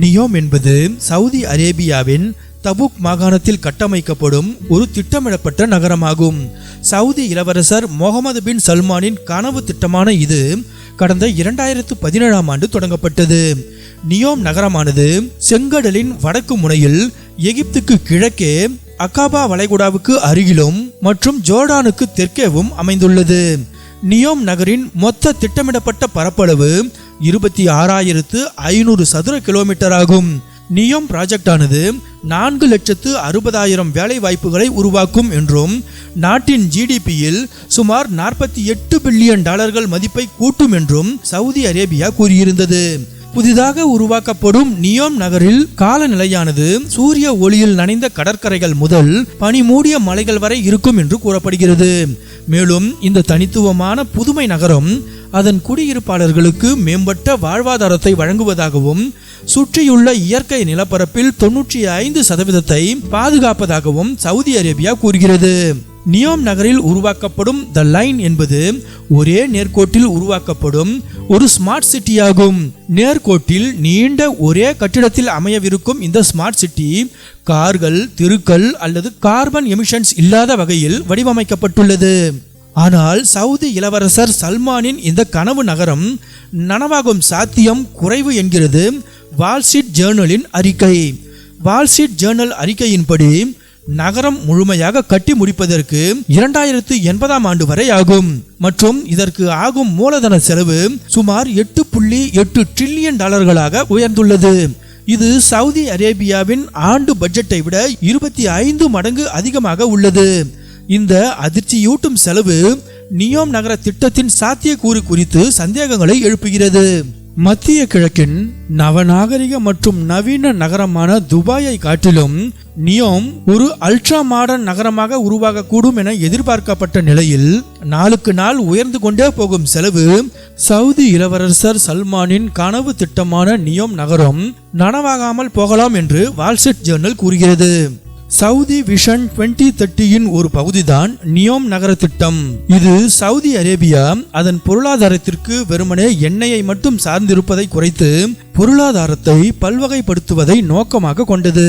Neom என்பது Saudi அரேபியாவின் Tabuk மாகாணத்தில் கட்டமைக்கப்படும் ஒரு திட்டமிடப்பட்ட நகரமாகும். சவுதி இளவரசர் முகமது பின் சல்மானின் கனவு திட்டமான இது கடந்த இரண்டாயிரத்து பதினேழாம் ஆண்டு தொடங்கப்பட்டது. நியோம் நகரமானது செங்கடலின் வடக்கு முனையில் எகிப்துக்கு கிழக்கே அகாபா வளைகுடாவுக்கு அருகிலும் மற்றும் ஜோர்டானுக்கு தெற்கேவும் அமைந்துள்ளது. நியோம் நகரின் மொத்த திட்டமிடப்பட்ட பரப்பளவு இருபத்தி ஆறாயிரத்து ஐநூறு சதுர கிலோமீட்டர் ஆகும். நியோம் ப்ராஜெக்ட் ஆனது நான்கு லட்சத்து அறுபதாயிரம் வேலை வாய்ப்புகளை உருவாக்கும் என்றும் நாட்டின் ஜிடிபியில் சுமார் நாற்பத்தி எட்டு பில்லியன் டாலர்கள் மதிப்பை கூட்டும் என்றும் சவுதி அரேபியா கூறியிருந்தது. புதிதாக உருவாக்கப்படும் நியோம் நகரில் காலநிலையானது சூரிய ஒளியில் நனைந்த கடற்கரைகள் முதல் பனிமூடிய மலைகள் வரை இருக்கும் என்று கூறப்படுகிறது. மேலும் இந்த தனித்துவமான புதுமை நகரம் அதன் குடியிருப்பாளர்களுக்கு மேம்பட்ட வாழ்வாதாரத்தை வழங்குவதாகவும் சுற்றியுள்ள இயற்கை நிலப்பரப்பில் தொன்னூற்றி ஐந்து சதவீதத்தை பாதுகாப்பதாகவும் சவுதி அரேபியா கூறுகிறது. நியோம் நகரில் உருவாக்கப்படும் த லைன் என்பது ஒரே நேர்கோட்டில் உருவாக்கப்படும் ஒரு ஸ்மார்ட் சிட்டியாகும் நேர்கோட்டில் நீண்ட ஒரே கட்டிடத்தில் அமையவிருக்கும் இந்த ஸ்மார்ட் சிட்டி கார்கள் தெருக்கள் அல்லது கார்பன் எமிஷன்ஸ் இல்லாத வகையில் வடிவமைக்கப்பட்டுள்ளது. ஆனால் சவுதி இளவரசர் சல்மானின் இந்த கனவு நகரம் நனவாகும் சாத்தியம் குறைவு என்கிறது. வால்ஸ்ட்ரீட் ஜேர்னலின் அறிக்கை. வால்ஸ்ட்ரீட் ஜேர்னல் அறிக்கையின்படி நகரம் முழுமையாக கட்டி முடிப்பதற்கு இரண்டாயிரத்து எண்பதாம் ஆண்டு வரை ஆகும். மற்றும் இதற்கு ஆகும் மூலதன செலவு சுமார் எட்டு புள்ளி எட்டு ட்ரில்லியன் டாலர்களாக உயர்ந்துள்ளது. இது சவுதி அரேபியாவின் ஆண்டு பட்ஜெட்டை விட இருபத்தி ஐந்து மடங்கு அதிகமாக உள்ளது. இந்த அதிர்ச்சியூட்டும் செலவு நியோம் நகர திட்டத்தின் சாத்தியக்கூறு குறித்து சந்தேகங்களை எழுப்புகிறது. மத்திய கிழக்கின் நவநாகரிக மற்றும் நவீன நகரமான துபாயை காட்டிலும் நியோம் ஒரு அல்ட்ரா மாடர்ன் நகரமாக உருவாகக்கூடும் என எதிர்பார்க்கப்பட்ட நிலையில் நாளுக்கு நாள் உயர்ந்து கொண்டே போகும் செலவு சவுதி இளவரசர் சல்மானின் கனவு திட்டமான நியோம் நகரம் நனவாகாமல் போகலாம் என்று வால்ஸ்ட்ரீட் ஜேர்னல் கூறுகிறது. சவுதி விஷன் 2030 தேர்ட்டியின் ஒரு பகுதிதான் நியோம் நகர திட்டம். இது சவுதி அரேபியா அதன் பொருளாதாரத்திற்கு வெறுமனே எண்ணெயை மட்டும் சார்ந்திருப்பதை குறைத்து பொருளாதாரத்தை பல்வகைப்படுத்துவதை நோக்கமாக கொண்டது.